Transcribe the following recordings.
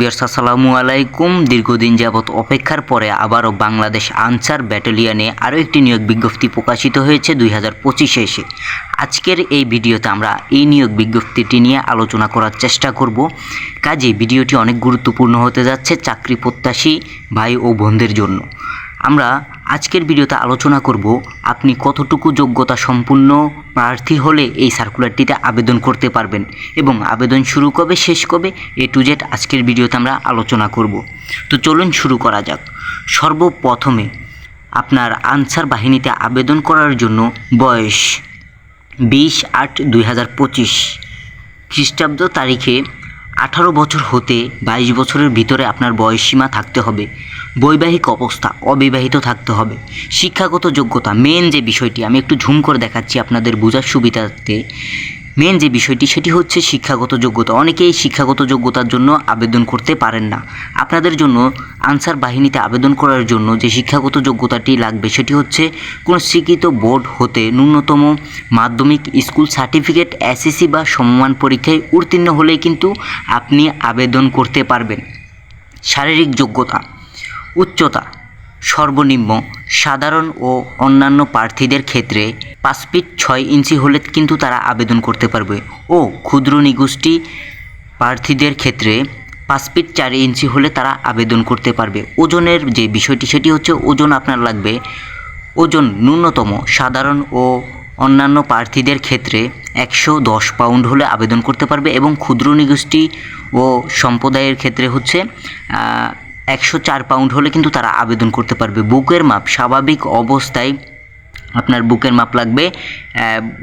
বিয়ার্স, আসসালামু আলাইকুম। দীর্ঘদিন যাবৎ অপেক্ষার পরে আবারও বাংলাদেশ আনসার ব্যাটালিয়নে আরও একটি নিয়োগ বিজ্ঞপ্তি প্রকাশিত হয়েছে দুই হাজার পঁচিশে এসে। আজকের এই ভিডিওতে আমরা এই নিয়োগ বিজ্ঞপ্তিটি নিয়ে আলোচনা করার চেষ্টা করব। কাজে ভিডিওটি অনেক গুরুত্বপূর্ণ হতে যাচ্ছে চাকরি প্রত্যাশী ভাই ও বোনদের জন্য। আমরা আজকের ভিডিওতে আলোচনা করব আপনি কতটুকু যোগ্যতা সম্পূর্ণ প্রার্থী হলে এই সার্কুলারটিতে আবেদন করতে পারবেন এবং আবেদন শুরু কবে, শেষ কবে, এ টু জেড আজকের ভিডিওতে আমরা আলোচনা করব। তো চলুন শুরু করা যাক। সর্বপ্রথমে আপনার আনসার বাহিনীতে আবেদন করার জন্য বয়স বিশ আট দুই হাজার পঁচিশ খ্রিস্টাব্দ তারিখে আঠারো বছর হতে বাইশ বছরের ভিতরে আপনার বয়সসীমা থাকতে হবে। বৈবাহিক অবস্থা অবিবাহিত থাকতে হবে। শিক্ষাগত যোগ্যতা মেন যে বিষয়টি, আমি একটু ঝুম করে দেখাচ্ছি আপনাদের বোঝার সুবিধাতে। মেন যে বিষয়টি, সেটি হচ্ছে শিক্ষাগত যোগ্যতা। অনেকেই শিক্ষাগত যোগ্যতার জন্য আবেদন করতে পারেন না। আপনাদের জন্য আনসার বাহিনীতে আবেদন করার জন্য যে শিক্ষাগত যোগ্যতাটি লাগবে, সেটি হচ্ছে কোনো স্বীকৃত বোর্ড হতে ন্যূনতম মাধ্যমিক স্কুল সার্টিফিকেট, এসএসসি বা সমমান পরীক্ষায় উত্তীর্ণ হলেই কিন্তু আপনি আবেদন করতে পারবেন। শারীরিক যোগ্যতা, উচ্চতা, সর্বনিম্ন সাধারণ ও অন্যান্য প্রার্থীদের ক্ষেত্রে পাঁচ ফিট ছয় ইঞ্চি হলে কিন্তু তারা আবেদন করতে পারবে। ও ক্ষুদ্র নিগোষ্ঠী প্রার্থীদের ক্ষেত্রে পাঁচ ফিট চার ইঞ্চি হলে তারা আবেদন করতে পারবে। ওজনের যে বিষয়টি, সেটি হচ্ছে ওজন আপনার লাগবে। ওজন ন্যূনতম সাধারণ ও অন্যান্য প্রার্থীদের ক্ষেত্রে একশো দশ পাউন্ড হলে আবেদন করতে পারবে এবং ক্ষুদ্র নিগোষ্ঠী ও সম্প্রদায়ের ক্ষেত্রে হচ্ছে একশো চার পাউন্ড হলে কিন্তু তারা আবেদন করতে পারবে। বুকের মাপ, স্বাভাবিক অবস্থায় আপনার বুকের মাপ লাগবে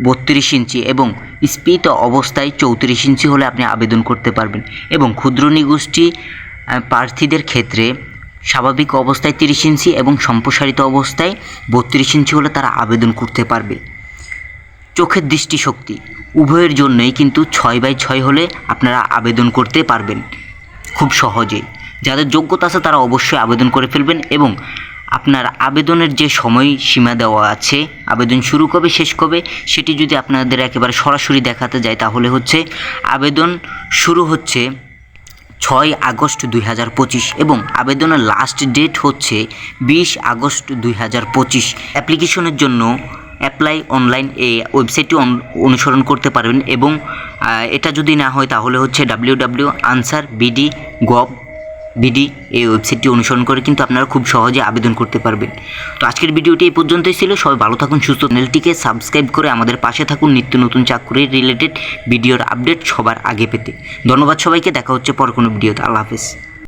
বত্রিশ ইঞ্চি এবং স্পিত অবস্থায় চৌত্রিশ ইঞ্চি হলে আপনি আবেদন করতে পারবেন। এবং ক্ষুদ্র নিগোষ্ঠী প্রার্থীদের ক্ষেত্রে স্বাভাবিক অবস্থায় তিরিশ ইঞ্চি এবং সম্প্রসারিত অবস্থায় বত্রিশ ইঞ্চি হলে তারা আবেদন করতে পারবে। চোখের দৃষ্টিশক্তি, উভয়ের জন্যই কিন্তু ছয় বাই ছয় হলে আপনারা আবেদন করতে পারবেন। খুব সহজেই। যাদের যোগ্যতা আছে তারা অবশ্যই আবেদন করে ফেলবেন এবং আপনার আবেদনের যে সময় সীমা দেওয়া আছে, আবেদন শুরু কবে, শেষ কবে, সেটি যদি আপনাদের একেবারে সরাসরি দেখাতে যায় তাহলে হচ্ছে আবেদন শুরু হচ্ছে ছয় আগস্ট দুই হাজার পঁচিশ এবং আবেদনের লাস্ট ডেট হচ্ছে বিশ আগস্ট দুই হাজার পঁচিশ। অ্যাপ্লিকেশনের জন্য অ্যাপ্লাই অনলাইন এই ওয়েবসাইটটি অন- অনুসরণ করতে পারবেন এবং এটা যদি না হয় তাহলে হচ্ছে W W Ansar BD gov BD এই ওয়েবসাইটটি অনুসরণ করে কিন্তু আপনারা খুব সহজে আবেদন করতে পারবেন। তো আজকের ভিডিওটি এই পর্যন্তই ছিল। সবাই ভালো থাকুন, সুস্থ চ্যানেলটিকে সাবস্ক্রাইব করে আমাদের পাশে থাকুন। নিত্য নতুন চাকরির রিলেটেড ভিডিওর আপডেট সবার আগে পেতে। ধন্যবাদ সবাইকে। দেখা হচ্ছে পর কোনো ভিডিওতে। আল্লাহ হাফেজ।